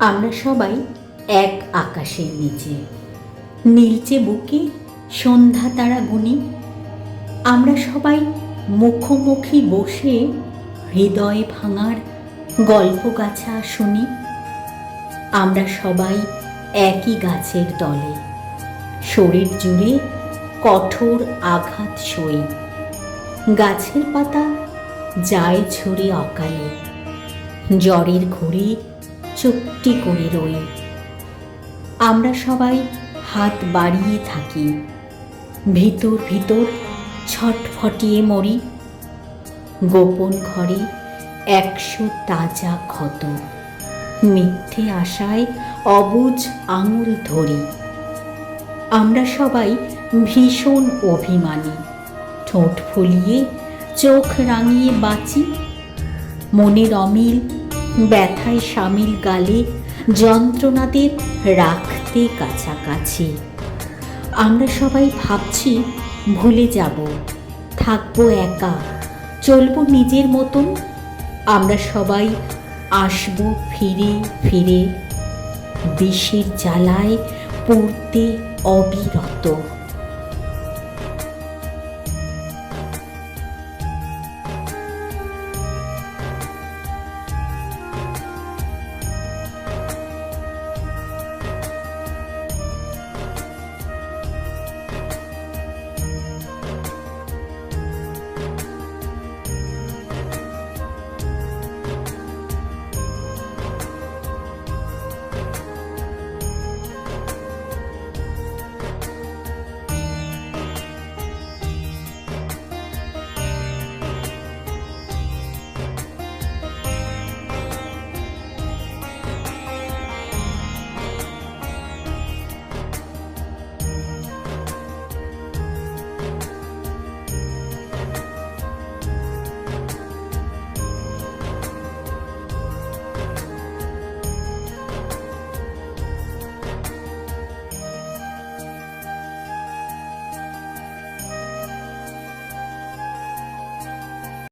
আমরা সবাই এক আকাশের নিচে, নীলচে বুকে, সন্ধ্যা তারা গুনি। আমরা সবাই মুখোমুখি বসে হৃদয় ভাঙার গল্প গাছা শুনি। আমরা সবাই একই গাছের দলে শরীর জুড়ে কঠোর আঘাত সই। গাছের পাতা যায় ঝরে অকালে, জ্বরের ঘুরে চুপটি করে রই। আমরা সবাই হাত বাড়িয়ে থাকি। ভিতর ভিতর ছটফটিয়ে মরি। গোপন ঘরে একশো তাজা ক্ষত। মিথ্যে আশায় অবুজ আঙুল ধরি। আমরা সবাই ভীষণ অভিমানী। ঠোঁট ফুলিয়ে চোখ রাঙিয়ে বাঁচি। মনের অমিল ব্যথায় সামিল গালে যন্ত্রণাদের রাখতে কাছাকাছি। আমরা সবাই ভাবছি, ভুলে যাব, থাকব একা, চলবো নিজের মতন। আমরা সবাই আসব ফিরে ফিরে বিষের জ্বালায় পড়তে অবিরত।